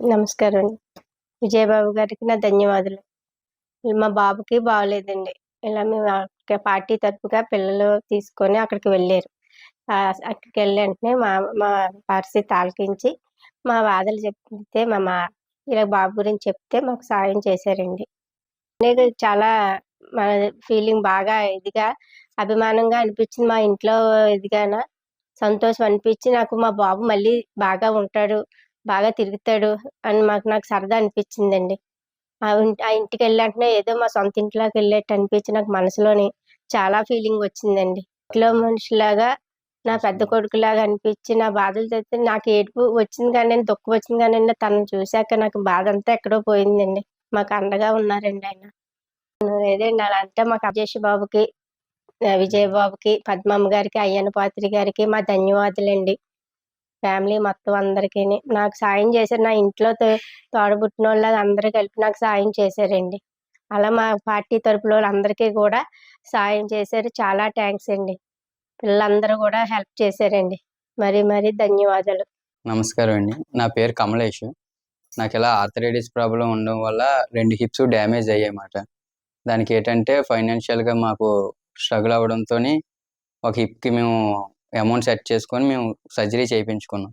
నమస్కారం అండి. విజయబాబు గారికి నా ధన్యవాదాలు. మా బాబుకి బాగలేదండి ఇలా మేము పార్టీ తరపుగా పిల్లలు తీసుకొని అక్కడికి వెళ్ళారు. అక్కడికి వెళ్ళి వెంటనే మా మా పరిస్థితి తాలకించి మా బాధలు చెప్తే మా మా ఇలా బాబు గురించి చెప్తే మాకు సాయం చేశారండి. అనేది చాలా మన ఫీలింగ్ బాగా ఇదిగా అభిమానంగా అనిపించింది మా ఇంట్లో ఇదిగాన. సంతోషం అనిపించి నాకు మా బాబు మళ్ళీ బాగా ఉంటాడు. బాగా తిరుగుతాడు అని మాకు నాకు సరదా అనిపించిందండి. ఆ ఇంటికి వెళ్ళి వెంటనే ఏదో మా సొంత ఇంట్లోకి వెళ్ళేట్టు అనిపించి నాకు మనసులోని చాలా ఫీలింగ్ వచ్చిందండి. ఇంట్లో మనిషిలాగా నా పెద్ద కొడుకులాగా అనిపించి నా బాధలు తెస్తే నాకు ఏడుపు వచ్చింది కానీ దుఃఖం వచ్చింది కానీ తనను చూశాక నాకు బాధ అంతా ఎక్కడో పోయిందండి. మాకు అండగా ఉన్నారండి ఆయన. అలా అంటే మాకు అజేష్ బాబుకి ఆ, విజయ్ బాబుకి పద్మమ్మ గారికి అయ్యన్న పాత్రి గారికి మా ధన్యవాదాలండి. ఫ్యామిలీ మొత్తం అందరికీ నాకు సాయం చేశారు. నా ఇంట్లో తో- తోడబుట్టిన వాళ్ళు అందరూ కలిపి నాకు సాయం చేశారండి. అలా మా పార్టీ తరపులో వాళ్ళందరికీ కూడా సాయం చేశారు. చాలా థ్యాంక్స్ అండి. పిల్లలందరూ కూడా హెల్ప్ చేశారండి. మరి మరి ధన్యవాదాలు. నమస్కారం అండి. నా పేరు కమలేష్. నాకు ఇలా ఆర్థరైటిస్ ప్రాబ్లం ఉండడం వల్ల రెండు హిప్స్ డ్యామేజ్ అయ్యాయన్నమాట. దానికి ఏంటంటే ఫైనాన్షియల్గా మాకు స్ట్రగుల్ అవ్వడంతో ఒక హిప్కి మేము అమౌంట్ సెట్ చేసుకొని మేము సర్జరీ చేయించుకున్నాం.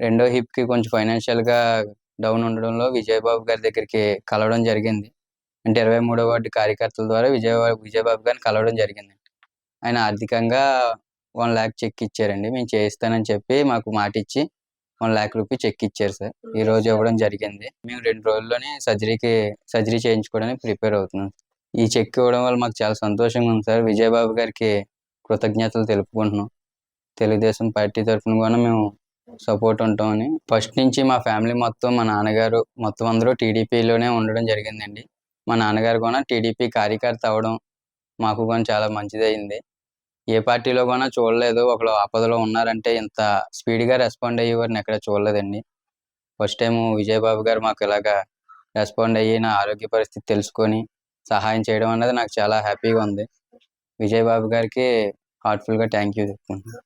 రెండో హిప్కి కొంచెం ఫైనాన్షియల్గా డౌన్ ఉండడంలో విజయబాబు గారి దగ్గరికి కలవడం జరిగింది. అంటే ఇరవై మూడో వార్డు కార్యకర్తల ద్వారా విజయ విజయబాబు గారిని కలవడం జరిగింది. ఆయన ఆర్థికంగా వన్ ల్యాక్ చెక్ ఇచ్చారండి. మేము చేయిస్తానని చెప్పి మాకు మాట ఇచ్చి వన్ ల్యాక్ రూపీ చెక్ ఇచ్చారు సార్. ఈ రోజు ఇవ్వడం జరిగింది. మేము రెండు రోజుల్లోనే సర్జరీకి సర్జరీ చేయించుకోవడానికి ప్రిపేర్ అవుతున్నాం. ఈ చెక్ ఇవ్వడం వల్ల మాకు చాలా సంతోషంగా ఉంది సార్. విజయబాబు గారికి కృతజ్ఞతలు తెలుపుకుంటున్నాం. తెలుగుదేశం పార్టీ తరఫున కూడా మేము సపోర్ట్ ఉంటామని. ఫస్ట్ నుంచి మా ఫ్యామిలీ మొత్తం మా నాన్నగారు మొత్తం అందరూ టీడీపీలోనే ఉండడం జరిగిందండి. మా నాన్నగారు కూడా టీడీపీ కార్యకర్త అవడం మాకు కూడా చాలా మంచిదైంది ఏ పార్టీలో కూడా చూడలేదు. ఒకళ్ళు ఆపదలో ఉన్నారంటే ఇంత స్పీడ్గా రెస్పాండ్ అయ్యేవారిని ఎక్కడ చూడలేదండి. ఫస్ట్ టైం విజయబాబు గారు మాకు ఇలాగా రెస్పాండ్ అయ్యి నా ఆరోగ్య పరిస్థితి తెలుసుకొని సహాయం చేయడం అనేది నాకు చాలా హ్యాపీగా ఉంది. విజయబాబు గారికి హార్ట్ఫుల్గా థ్యాంక్ యూ చెప్తున్నాను